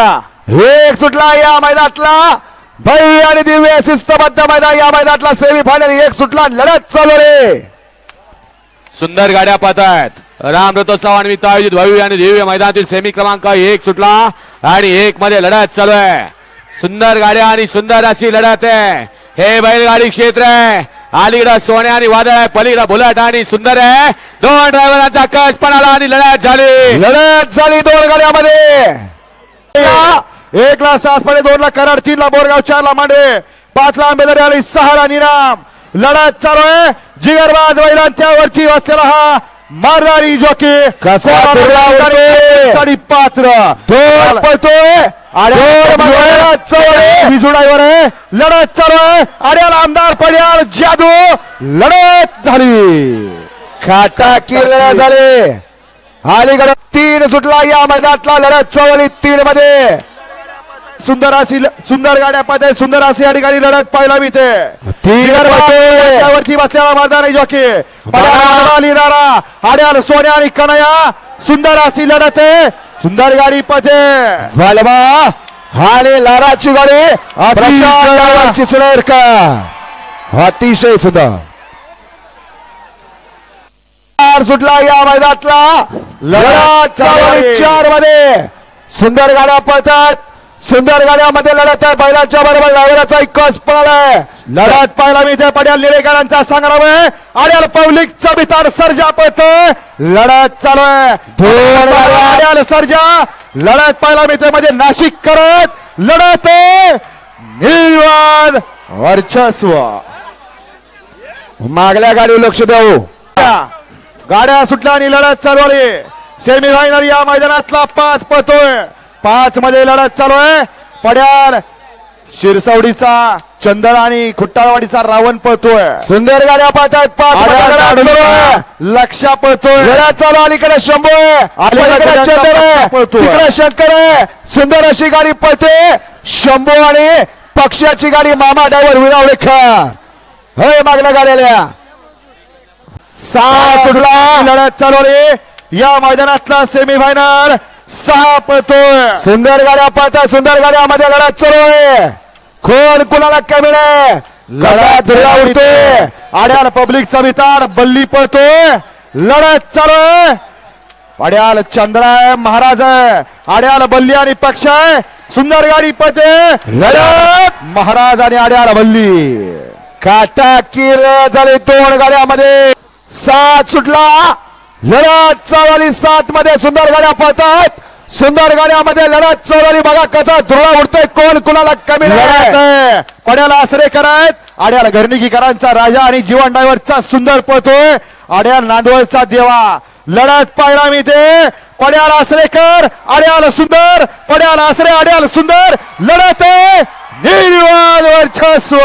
एक सुटला या मैदानातला. भव्य आणि दिव्य शिस्तबद्ध मैदान या मैदानातला सेमी फायनल एक सुटला लढत चालू रे. सुंदर गाड्या पाहत आहेत राम रथोत्सवानिमित्त आयोजित भव्य आणि दिव्य मैदानातील सेमी क्रमांक एक सुटला आणि एक मध्ये लढत चालू आहे. सुंदर गाड्या आणि सुंदर अशी लढत आहे. हे बैलगाडी क्षेत्र आहे. अलीकडं सोने आणि वादळ आहे. पलीकडं बुलेट आणि सुंदर आहे. दोन ड्रायव्हरांचा कस पण आला आणि लढत झाली. लढत झाली दोन गाड्यामध्ये. एक ला सासपणे दोन ला कराड तीन ला बोरगाव चार ला मांडवे. पाच ला आंबेदरी आणि सहा ला निराम. लढत चालू आहे. जिगरबाज बैलांच्या वरती बसलेला हा मारदारी जॉकी. कसा उडतोय. साडी पात्र. दोन पळतोय. विजू ड्रायव्हर आहे. लढत चालू आहे. अड्याल आमदार पड्याल जादू. लढत झाली. खाटा किल्ला झाले. अलीकडे तीन सुटला या मैदानातला लढत चवली तीन मध्ये. सुंदर अशी सुंदर गाड्या पाहते सुंदर अशी या ठिकाणी लढत पाहायला मिळते. तीन पळतोय. वरती बसलेला मैदान जॉकी. लिरारा आड्याल सोन्या आणि कनया सुंदर अशी लढत आहे. सुंदर गाडी पाहते. बलमा आणि लाराची गाडी. चिचणेर का अतिशय सुद्धा चार सुटला या मैदानातला. लढत चालू चारमध्ये सुंदर गाड्या पळतात. सुंदर गाड्यामध्ये लढत आहे. बैलाच्या बरोबर ड्रायव्हरचा कस पळालाय लढत पाहायला मिळते. पड्याल निरेकरांचा संग्राम आहे आड्याल पब्लिकचा बितार सर्जा पळतोय लढत चालू आहे. आड्याल सर्जा. लढत पाहायला मिळते. म्हणजे नाशिक करत लढत. निर्वाद वर्चस्व. मागल्या गाडी लक्ष देऊ. गाड्या सुटल्या आणि लढत चालू आहे सेमी फायनल या मैदानातला पाच पळतोय. पाच मध्ये लढत चालू आहे. पड्याल शिरसवडीचा चंदळ आणि खुट्टाळवाडीचा रावण पळतोय. सुंदर गाड्या पाहतात पाच. लक्ष पळतोय. लढत चालू अलीकडे शंभू आहे. अलीकडे चंदर आहे. तिकडे शंकर आहे. सुंदर अशी गाडी पळते. शंभू आणि पक्षाची गाडी मामा ड्रायव्हर विरावडेकर होय मागल्या गाड्याला. सहा सुटला लढत चालू आहे या मैदानातला सेमी फायनल सहा पळतोय. सुंदर गाड्या पळतात सुंदर गाड्यामध्ये लढत चालू आहे. कोण कुणाला कमी नाही? कसा दुर्गा उडतोय? आड्याल पब्लिकचा वितार बल्ली पळतोय. लढत चालू आहे. आड्याल चंद्र आहे महाराज आहे. आड्याल बल्ली आणि पक्ष आहे. सुंदर गाडी पळते. लढत! महाराज आणि आड्याल बल्ली. काटा किर झाले दोन गाड्यामध्ये. सात सुटला. लढत चालली सात मध्ये सुंदर गाड्या पळतात. सुंदर गाड्यामध्ये लढत चालली बघा कसा धुळा उडतोय. कोण कुणाला कमी. पड्याला आसरे करायत. आड्याल घरणिकीकरांचा राजा आणि जीवन ड्रायव्हरचा सुंदर पळतोय. आड्याल नांदवळचा देवा. लढत पाहायला मिळते पड्याल आसरेकर आड्याल सुंदर. पड्याल आसरे आड्याल सुंदर. लढत आहे. निर्वाद वर्चस्व.